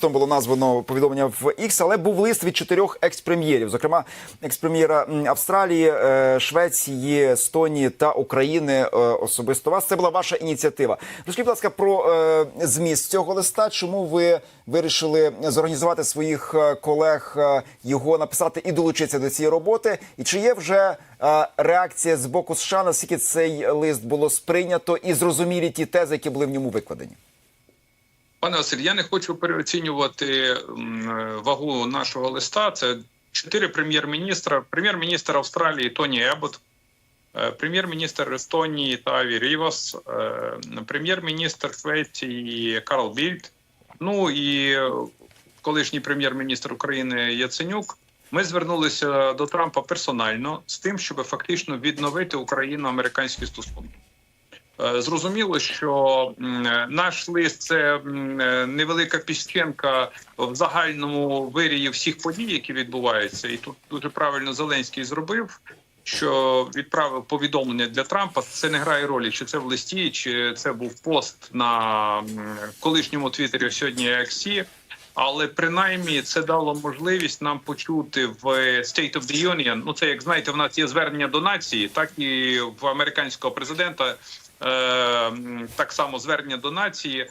листом було названо повідомлення в X, але був лист від чотирьох екс-прем'єрів, зокрема екс-прем'єра Австралії, е, Швеції, Естонії та України е, особисто вас. Це була ваша ініціатива. Розкажіть, будь ласка, про е, зміст цього листа. Чому ви вирішили зорганізувати своїх колег його написати і долучитися до цієї роботи? І чи є вже реакція з боку США, наскільки цей лист було сприйнято і зрозумілі ті тези, які були в ньому викладені? Пане Василь, я не хочу переоцінювати е, вагу нашого листа. Це чотири прем'єр-міністра: прем'єр-міністр Австралії Тоні Ебот, е, прем'єр-міністр Естонії Таві Рівас, е, прем'єр-міністр Швеції Карл Більд. Ну і колишній прем'єр-міністр України Яценюк. Ми звернулися до Трампа персонально з тим, щоб фактично відновити україно-американські стосунки. Е, Зрозуміло, що наш лист це е, невелика піщенка в загальному вирії всіх подій, які відбуваються, і тут дуже правильно Зеленський зробив. Що відправив повідомлення для Трампа, це не грає ролі, чи це в листі, чи це був пост на колишньому твіттері сьогодні XC. Але принаймні це дало можливість нам почути в State of the Union. Ну це як знаєте, в нас є звернення до нації, так і в американського президента так само звернення до нації,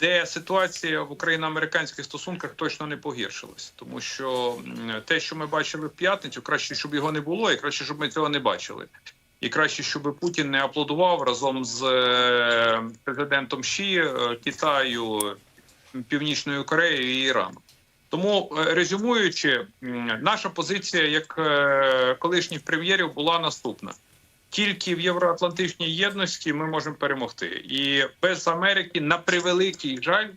де ситуація в україно-американських стосунках точно не погіршилась, тому що те, що ми бачили в п'ятницю, краще, щоб його не було, і краще, щоб ми цього не бачили. І краще, щоб Путін не аплодував разом з е, президентом Ші, е, Китаю, Північної Кореї і Ірану. Тому е, резюмуючи, наша позиція як е, колишніх прем'єрів була наступна: тільки в євроатлантичній єдності ми можемо перемогти, і без Америки, на превеликий жаль,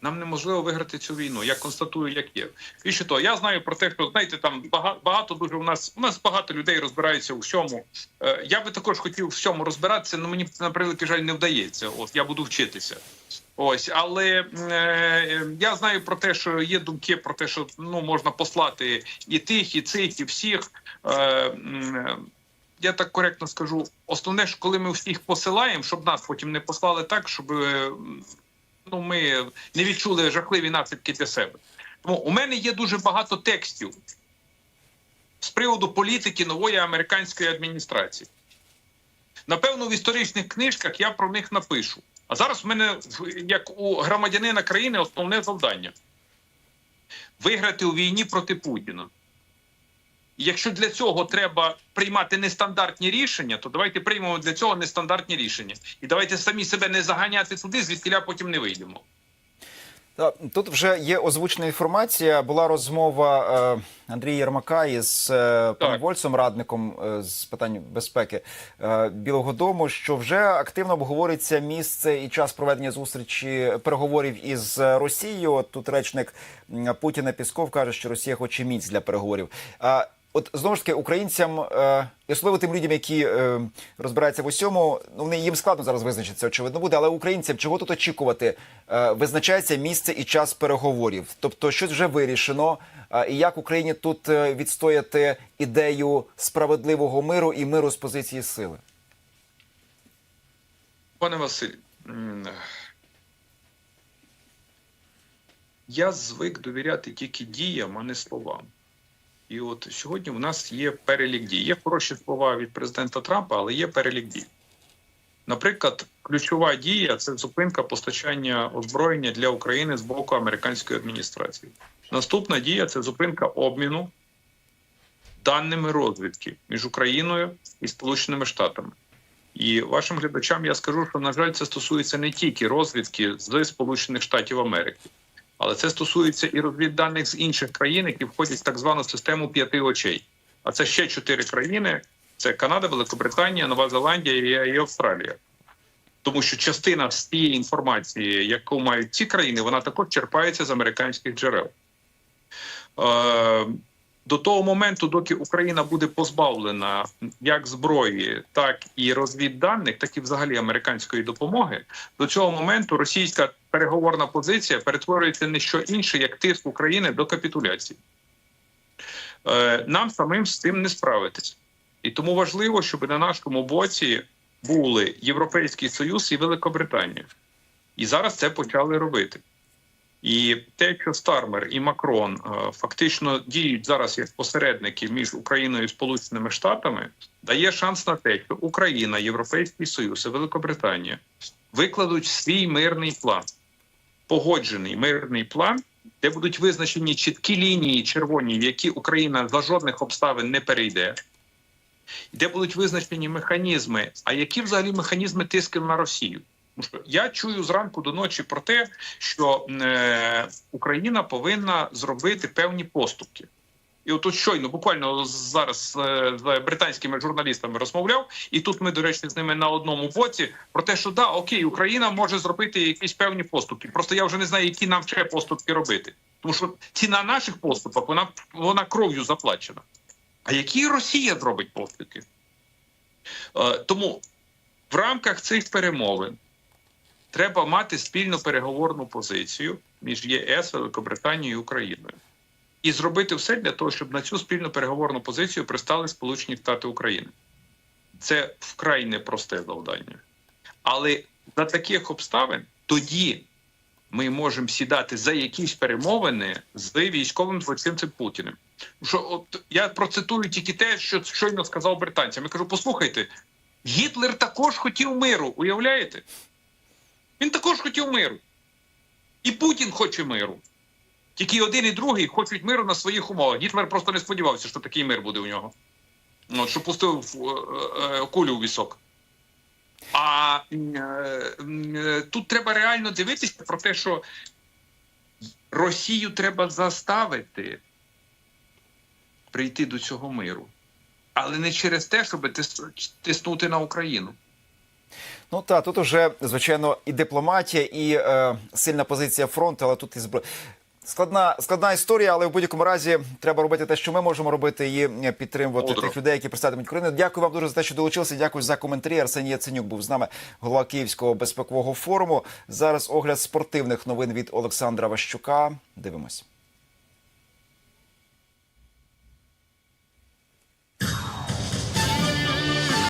нам неможливо виграти цю війну. Я констатую, як є. І що то я знаю про те, що знаєте, там багато, дуже у нас у нас багато людей розбираються у всьому. Е, я би також хотів у всьому розбиратися, але мені на превеликий жаль не вдається. От я буду вчитися. Ось, але е, я знаю про те, що є думки про те, що ну можна послати і тих, і цих, і всіх. Е, я так коректно скажу. Основне, що коли ми всіх посилаємо, щоб нас потім не послали так, щоб е, ну ми не відчули жахливі наслідки для себе. Тому у мене є дуже багато текстів з приводу політики нової американської адміністрації. Напевно, в історичних книжках я про них напишу. А зараз в мене, як у громадянина країни, основне завдання виграти у війні проти Путіна. І якщо для цього треба приймати нестандартні рішення, то давайте приймемо для цього нестандартні рішення. І давайте самі себе не заганяти туди, звідкиля потім не вийдемо. Тут вже є озвучена інформація. Була розмова е, Андрія Єрмака із е, паном Вольцем, радником е, з питань безпеки Білого Дому, що вже активно обговорюється місце і час проведення зустрічі переговорів із Росією. От Тут речник Путіна Пісков каже, що Росія хоче міць для переговорів. От знову ж таки українцям, е, і особливо тим людям, які е, розбираються в усьому, ну вони їм складно зараз визначитися, очевидно буде. Але українцям чого тут очікувати? Е, визначається місце і час переговорів. Тобто, щось вже вирішено. Е, і як Україні тут е, відстояти ідею справедливого миру і миру з позиції сили? Пане Василь, я звик довіряти тільки діям, а не словам. І от сьогодні в нас є перелік дій. Є хороші слова від президента Трампа, але є перелік дій. Наприклад, ключова дія це зупинка постачання озброєння для України з боку американської адміністрації. Наступна дія це зупинка обміну даними розвідки між Україною і Сполученими Штатами. І вашим глядачам я скажу, що на жаль, це стосується не тільки розвідки з Сполучених Штатів Америки, але це стосується і розвідданих з інших країн, які входять в так звану систему п'яти очей. А це ще чотири країни: це Канада, Великобританія, Нова Зеландія і Австралія. Тому що частина з тієї інформації, яку мають ці країни, вона також черпається з американських джерел. Е, до того моменту, доки Україна буде позбавлена як зброї, так і розвідданих, так і взагалі американської допомоги, до цього моменту російська переговорна позиція перетворюється не що інше, як тиск України до капітуляції. Е, Нам самим з цим не справитися. І тому важливо, щоб на нашому боці були Європейський Союз і Великобританія. І зараз це почали робити. І те, що Стармер і Макрон е, фактично діють зараз як посередники між Україною і Сполученими Штатами, дає шанс на те, що Україна, Європейський Союз і Великобританія викладуть свій мирний план, погоджений мирний план, де будуть визначені чіткі лінії червоні, в які Україна за жодних обставин не перейде. Де будуть визначені механізми, а які взагалі механізми тиску на Росію? Я чую зранку до ночі про те, що е, Україна повинна зробити певні поступки. І от щойно, буквально зараз е, з британськими журналістами розмовляв, і тут ми, до речі, з ними на одному боці про те, що да, окей, Україна може зробити якісь певні поступки. Просто я вже не знаю, які нам ще поступки робити. Тому що ціна наших поступок вона, вона кров'ю заплачена. А які Росія зробить поступки? Е, тому в рамках цих перемовин треба мати спільну переговорну позицію між ЄС, Великобританією і Україною. І зробити все для того, щоб на цю спільну переговорну позицію пристали Сполучені Штати України. Це вкрай непросте завдання. Але за таких обставин тоді ми можемо сідати за якісь перемовини з військовим злочинцем Путіним. Що от я процитую тільки те, що щойно сказав британцям. Я кажу: послухайте, Гітлер також хотів миру, уявляєте? Він також хотів миру. І Путін хоче миру. Тільки один і другий хочуть миру на своїх умовах. Гітлер просто не сподівався, що такий мир буде у нього. Ну, що пустив е, е, кулю у вісок. А е, тут треба реально дивитися про те, що Росію треба заставити прийти до цього миру. Але не через те, щоб тиснути на Україну. Ну та тут уже звичайно і дипломатія, і е, сильна позиція фронту, але тут і збро... складна складна історія. Але в будь-якому разі треба робити те, що ми можемо робити, і підтримувати Одро. тих людей, які представляють Україну. Дякую вам дуже за те, що долучилися. Дякую за коментарі. Арсеній Яценюк був з нами, голова Київського безпекового форуму. Зараз огляд спортивних новин від Олександра Ващука. Дивимось.